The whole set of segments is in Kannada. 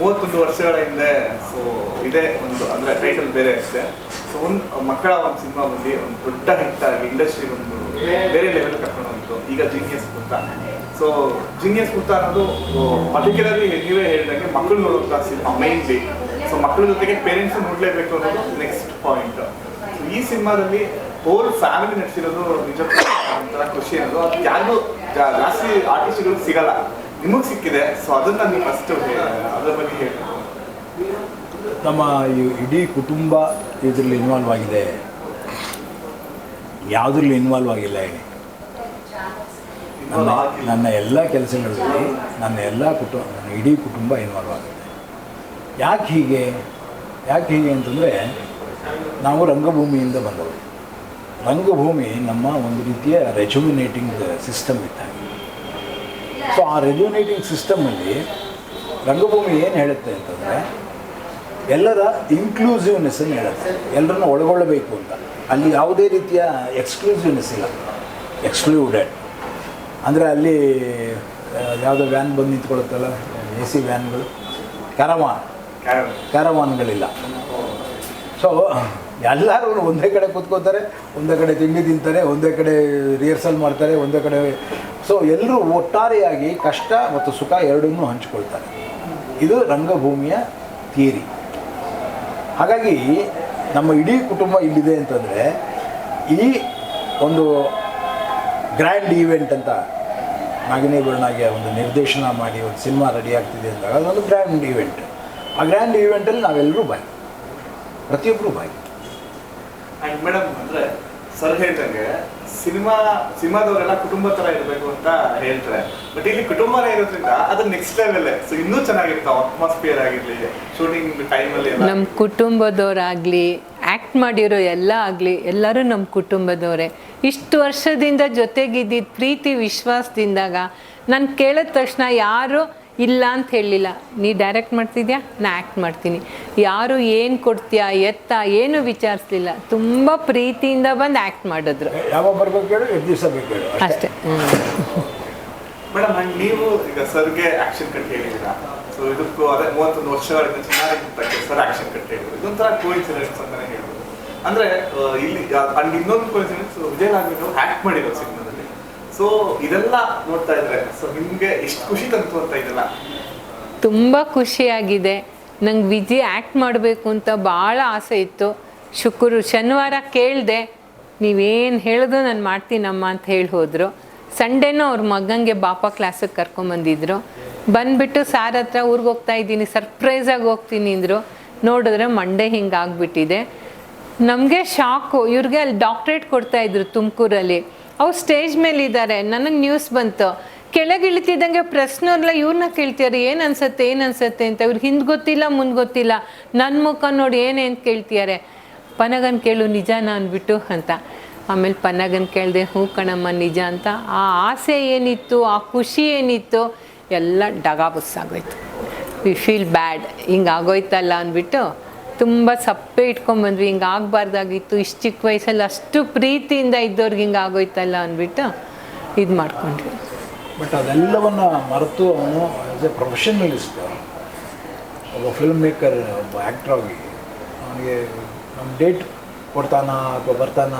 ಮೂವತ್ತೊಂದು ವರ್ಷಗಳ ಹಿಂದೆ ಸೊ ಇದೆ ಒಂದು, ಅಂದ್ರೆ ಟೈಟಲ್ ಬೇರೆ ಅಷ್ಟೇ ಸೊ ಒಂದು, ಮಕ್ಕಳ ಒಂದು ಸಿನಿಮಾ ಬಂದು ಒಂದು ದೊಡ್ಡ ಹಿಟ್ ಆಗಿ ಇಂಡಸ್ಟ್ರಿ ಒಂದು ಬೇರೆ ಲೆವೆಲ್ ಕರ್ಕೊಂಡು ಹೋಗಿತ್ತು. ಈಗ genius Putta so genius Putta ಅನ್ನೋದು ಪರ್ಟಿಕ್ಯುಲರ್ಲಿ ನೀವೇ ಹೇಳಿದಂಗೆ ಮಕ್ಕಳು ನೋಡುವಂಥ ಸಿನಿಮಾ ಮೈನ್ಲಿ ಸೊ ಮಕ್ಕಳ ಜೊತೆಗೆ ಪೇರೆಂಟ್ಸ್ ನೋಡ್ಲೇಬೇಕು ಅನ್ನೋದು ನೆಕ್ಸ್ಟ್ ಪಾಯಿಂಟ್ ಈ ಸಿನಿಮಾದಲ್ಲಿ ಹೋಲ್ ಫ್ಯಾಮಿಲಿ ನಡೆಸಿರೋದು ನಿಜಕ್ಕೂ ಒಂಥರ ಖುಷಿ ಅನ್ನೋದು. ಅದು ಯಾರಿಗೂ ಜಾಸ್ತಿ ಆರ್ಟಿಸ್ಟ್ಗಳು ಸಿಗಲ್ಲ. ನಿಮಗೆ ಸಿಕ್ಕಿದೆ. ಸೊ ಅದನ್ನ ನೀವು ಫಸ್ಟ್ ಅದರ ಬಗ್ಗೆ ಹೇಳಿ. ನಮ್ಮ ಈ ಇಡೀ ಕುಟುಂಬ ಇದರಲ್ಲಿ ಇನ್ವಾಲ್ವ್ ಆಗಿದೆ. ಯಾವುದ್ರಲ್ಲಿ ಇನ್ವಾಲ್ವ್ ಆಗಿಲ್ಲ ಹೇಳಿ. ನನ್ನ ನನ್ನ ಎಲ್ಲ ಕೆಲಸಗಳಲ್ಲಿ ನನ್ನ ಎಲ್ಲ ಕುಟುಂಬ ನನ್ನ ಇಡೀ ಕುಟುಂಬ ಇನ್ವಾಲ್ವ್ ಆಗಿದೆ. ಯಾಕೆ ಹೀಗೆ? ಯಾಕೆ ಹೀಗೆ ಅಂತಂದರೆ ನಾವು ರಂಗಭೂಮಿಯಿಂದ ಬಂದವರು. ರಂಗಭೂಮಿ ನಮ್ಮ ಒಂದು ರೀತಿಯ ರೆಜುಮಿನೇಟಿಂಗ್ ಸಿಸ್ಟಮ್ ಇದ್ದ ಹಾಗೆ ಸೊ ಆ ರೆಜುಮಿನೇಟಿಂಗ್ ಸಿಸ್ಟಮಲ್ಲಿ ರಂಗಭೂಮಿ ಏನು ಹೇಳುತ್ತೆ ಅಂತಂದರೆ ಎಲ್ಲರ ಇನ್ಕ್ಲೂಸಿವ್ನೆಸ್ಸನ್ನು ಹೇಳುತ್ತೆ? ಎಲ್ಲರನ್ನ ಒಳಗೊಳ್ಳಬೇಕು ಅಂತ. ಅಲ್ಲಿ ಯಾವುದೇ ರೀತಿಯ ಎಕ್ಸ್ಕ್ಲೂಸಿವ್ನೆಸ್ ಇಲ್ಲ. ಎಕ್ಸ್ಕ್ಲೂಡೆಡ್ ಅಂದರೆ ಅಲ್ಲಿ ಯಾವುದೋ ವ್ಯಾನ್ ಬಂದು ನಿಂತ್ಕೊಳ್ಳುತ್ತಲ್ಲ? ಎ ಸಿ ವ್ಯಾನ್ಗಳು ಕ್ಯಾರವಾನ್ ಕ್ಯಾರವಾನ್ಗಳಿಲ್ಲ ಸೊ ಎಲ್ಲರೂ ಒಂದೇ ಕಡೆ ಕೂತ್ಕೋತಾರೆ, ಒಂದೇ ಕಡೆ ತಿಂಡಿ ತಿಂತಾರೆ, ಒಂದೇ ಕಡೆ ರಿಹರ್ಸಲ್ ಮಾಡ್ತಾರೆ, ಒಂದೇ ಕಡೆ ಸೊ ಎಲ್ಲರೂ ಒಟ್ಟಾರೆಯಾಗಿ ಕಷ್ಟ ಮತ್ತು ಸುಖ ಎರಡನ್ನೂ ಹಂಚಿಕೊಳ್ತಾರೆ. ಇದು ರಂಗಭೂಮಿಯ ಥಿಯರಿ. ಹಾಗಾಗಿ ನಮ್ಮ ಇಡೀ ಕುಟುಂಬ ಇಲ್ಲಿದೆ ಅಂತಂದರೆ, ಈ ಒಂದು ಗ್ರ್ಯಾಂಡ್ ಈವೆಂಟ್ ಅಂತ ನಾಗಿನೇ ಒಂದು ನಿರ್ದೇಶನ ಮಾಡಿ ಒಂದು ಸಿನಿಮಾ ರೆಡಿ ಆಗ್ತಿದೆ ಅಂದಾಗ ಅದೊಂದು ಗ್ರ್ಯಾಂಡ್ ಈವೆಂಟ್ ಆ ಗ್ರ್ಯಾಂಡ್ ಈವೆಂಟಲ್ಲಿ ನಾವೆಲ್ಲರೂ ಬಾಯಿ ಪ್ರತಿಯೊಬ್ಬರೂ ಬಾಯಿ ಮೇಡಮ್ ಅಂದರೆ ಸರ್ ಹೇಳ್ದಂಗೆ ಸಿನಿಮಾ, ಸಿನಿಮಾದವರೆಲ್ಲ ಕುಟುಂಬ ತರ ಇರಬೇಕು ಅಂತ ಹೇಳ್ತಾರೆ. ಬಟ್ ಇಲ್ಲಿ ಕುಟುಂಬನೇ ಇರೋದ್ರಿಂದ ಅದು ನೆಕ್ಸ್ಟ್ ಲೆವೆಲ್ ಸೊ ಇನ್ನೂ ಚೆನ್ನಾಗಿರ್ತಾವ ಅಟ್ಮಾಸ್ಫಿಯರ್ ಆಗಿರ್ಲಿ ಶೂಟಿಂಗ್ ಟೈಮಲ್ಲಿ ನಮ್ಮ ಕುಟುಂಬದವರಾಗ್ಲಿ ಆಕ್ಟ್ ಮಾಡಿರೋ ಎಲ್ಲ ಆಗಲಿ, ಎಲ್ಲರೂ ನಮ್ಮ ಕುಟುಂಬದವರೇ. ಇಷ್ಟು ವರ್ಷದಿಂದ ಜೊತೆಗಿದ್ದಿದ್ದು ಪ್ರೀತಿ, ವಿಶ್ವಾಸದಿಂದಾಗ ನಾನು ಕೇಳಿದ ತಕ್ಷಣ ಯಾರು ಇಲ್ಲ ಅಂತ ಹೇಳಲಿಲ್ಲ ನೀ ಡೈರೆಕ್ಟ್ ಮಾಡ್ತಿದ್ಯಾ? ನಾ ಆ್ಯಕ್ಟ್ ಮಾಡ್ತೀನಿ. ಯಾರು ಏನು ಕೊಡ್ತೀಯಾ ಎತ್ತ ಏನು ವಿಚಾರಿಸ್ಲಿಲ್ಲ. ತುಂಬ ಪ್ರೀತಿಯಿಂದ ಬಂದು ಆ್ಯಕ್ಟ್ ಮಾಡಿದ್ರು. ಅಷ್ಟೇ. ಮೇಡಮ್ ಅಂಡ್ ನೀವು ಈಗ ಸರ್ಗೆ ಆಕ್ಷನ್ ಕಟ್ ಹೇಳಿದ್ದೀರಾ? ಸೊ ಇದಕ್ಕೂ ಅದೇ ಮೂವತ್ತೊಂದು ವರ್ಷಗಳಿಂದ ಚೆನ್ನಾಗಿ ಸರ್ ಆಕ್ಷನ್ ಕಟ್ ಹೇಳಿದ್ರು. ಇದೊಂಥರ ಕೋಯಿನ್ಸಿಡೆನ್ಸ್ ಅಂತಾನೆ ಹೇಳ್ಬೋದು. ಅಂದ್ರೆ ಇಲ್ಲಿ ಅಂಡ್ ಇನ್ನೊಂದು ಕೋಯಿನ್ಸಿಡೆನ್ಸ್ ವಿಜಯ್ ಅವರು ಆಕ್ಟ್ ಮಾಡಿರೋ ಸಿನಿಮಾದಲ್ಲಿ ಸೊ ಇದೆಲ್ಲ ನೋಡ್ತಾ ಇದ್ರೆ ಸೊ ನಿಮ್ಗೆ ಎಷ್ಟು ಖುಷಿ ತಂತು ಅಂತ ಇದೆಲ್ಲ? ತುಂಬಾ ಖುಷಿಯಾಗಿದೆ. ನಂಗೆ ವಿಜಿ ಆ್ಯಕ್ಟ್ ಮಾಡಬೇಕು ಅಂತ ಭಾಳ ಆಸೆ ಇತ್ತು. ಶುಕ್ರ ಶನಿವಾರ ಕೇಳಿದೆ, ನೀವೇನು ಹೇಳಿದ್ರು ನಾನು ಮಾಡ್ತೀನಮ್ಮ ಅಂತ ಹೇಳಿ ಹೋದರು. ಸಂಡೇನೂ ಅವ್ರ ಮಗಂಗೆ ಬಾಪ ಕ್ಲಾಸಿಗೆ ಕರ್ಕೊಂಬಂದಿದ್ರು. ಬಂದುಬಿಟ್ಟು ಸಾರ್ ಹತ್ರ ಊರಿಗೆ ಹೋಗ್ತಾ ಇದ್ದೀನಿ ಸರ್ಪ್ರೈಸಾಗಿ ಹೋಗ್ತೀನಿ ಅಂದರು. ನೋಡಿದ್ರೆ ಮಂಡೇ ಹಿಂಗೆ ಆಗ್ಬಿಟ್ಟಿದೆ. ನಮಗೆ ಶಾಕು ಇವ್ರಿಗೆ ಅಲ್ಲಿ ಡಾಕ್ಟ್ರೇಟ್ ಕೊಡ್ತಾಯಿದ್ರು ತುಮಕೂರಲ್ಲಿ. ಅವ್ರು ಸ್ಟೇಜ್ ಮೇಲೆ ಇದ್ದಾರೆ ನನಗೆ ನ್ಯೂಸ್ ಬಂತು. ಕೆಳಗೆ ಇಳಿತಿದ್ದಂಗೆ ಪ್ರಶ್ನೆಲ್ಲ ಇವ್ರನ್ನ ಕೇಳ್ತಿದ್ದಾರೆ ಏನು ಅನ್ಸತ್ತೆ ಏನು ಅನ್ಸತ್ತೆ ಅಂತ. ಇವ್ರಿಗೆ ಹಿಂದೆ ಗೊತ್ತಿಲ್ಲ, ಮುಂದೆ ಗೊತ್ತಿಲ್ಲ. ನನ್ನ ಮುಖ ನೋಡಿ ಏನೇನು ಕೇಳ್ತಿದ್ದಾರೆ ಪನಗನ್ ಕೇಳು ನಿಜಾನ ಅಂದ್ಬಿಟ್ಟು ಅಂತ. ಆಮೇಲೆ ಪನ್ನಗನ್ ಕೇಳಿದೆ, ಹ್ಞೂ ಕಣಮ್ಮ, ನಿಜ ಅಂತ. ಆ ಆಸೆ ಏನಿತ್ತು, ಆ ಖುಷಿ ಏನಿತ್ತು, ಎಲ್ಲ ಡಗಾಬಸ್ಸಾಗೋಯ್ತು ವಿ ಫೀಲ್ ಬ್ಯಾಡ್ ಹಿಂಗೆ ಆಗೋಯ್ತಲ್ಲ ಅಂದ್ಬಿಟ್ಟು ತುಂಬ ಸಪ್ಪೆ ಇಟ್ಕೊಂಬಂದ್ವಿ ಹಿಂಗೆ ಆಗಬಾರ್ದಾಗಿತ್ತು. ಇಷ್ಟು ಚಿಕ್ಕ ವಯಸ್ಸಲ್ಲಿ ಅಷ್ಟು ಪ್ರೀತಿಯಿಂದ ಇದ್ದವ್ರಿಗೆ ಹಿಂಗೆ ಆಗೋಯ್ತಲ್ಲ ಅಂದ್ಬಿಟ್ಟು ಇದು ಮಾಡ್ಕೊಂಡ್ವಿ. ಬಟ್ ಅದೆಲ್ಲವನ್ನು ಮರೆತು ಅವನು ಆಸ್ ಎ ಪ್ರೊಫೆಷನಲಿಸ್ಟ್ ಒಬ್ಬ ಫಿಲ್ಮ್ ಮೇಕರ್ ಒಬ್ಬ ಆ್ಯಕ್ಟರ್ ಆಗಿ ಅವನಿಗೆ ನಮ್ಮ ಡೇಟ್ ಕೊಡ್ತಾನ ಅಥವಾ ಬರ್ತಾನ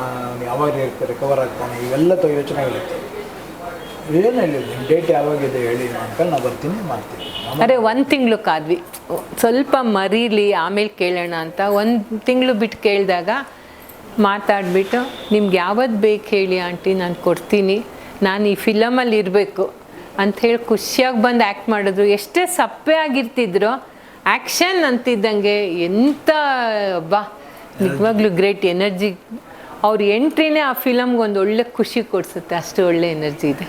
ಯಾವಾಗ ರಿಕವರ್ ಆಗ್ತಾನೆ, ಇವೆಲ್ಲ ತೊ ಯೋಚನೆಗಳಿತ್ತು ಏನು ಹೇಳಿ ನಿಮ್ಮ ಡೇಟ್ ಯಾವಾಗಿದೆ ಹೇಳಿ ನಾನು ಬರ್ತೀನಿ, ಮಾಡ್ತೀನಿ. ಅರೆ ಒಂದು ತಿಂಗಳು ಕಾದ್ವಿ. ಸ್ವಲ್ಪ ಮರೀಲಿ, ಆಮೇಲೆ ಕೇಳೋಣ ಅಂತ ಒಂದು ತಿಂಗಳು ಬಿಟ್ಟು ಕೇಳಿದಾಗ ಮಾತಾಡಿಬಿಟ್ಟು, ನಿಮ್ಗೆ ಯಾವತ್ತು ಬೇಕು ಹೇಳಿ ಆಂಟಿ, ನಾನು ಕೊಡ್ತೀನಿ. ನಾನು ಈ ಫಿಲಮಲ್ಲಿ ಇರಬೇಕು. ಅಂಥೇಳಿ ಖುಷಿಯಾಗಿ ಬಂದು ಆ್ಯಕ್ಟ್ ಮಾಡಿದ್ರು. ಎಷ್ಟೇ ಸಪ್ಪೆ ಆಗಿರ್ತಿದ್ರು ಆ್ಯಕ್ಷನ್ ಅಂತಿದ್ದಂಗೆ ಎಂಥ ಬಾ ನಿಜವಾಗ್ಲೂ ಗ್ರೇಟ್ ಎನರ್ಜಿ ಅವ್ರ ಎಂಟ್ರಿನೇ ಆ ಫಿಲಮ್ಗೆ ಒಂದು ಒಳ್ಳೆ ಖುಷಿ ಕೊಡಿಸುತ್ತೆ. ಅಷ್ಟು ಒಳ್ಳೆ ಎನರ್ಜಿ ಇದೆ.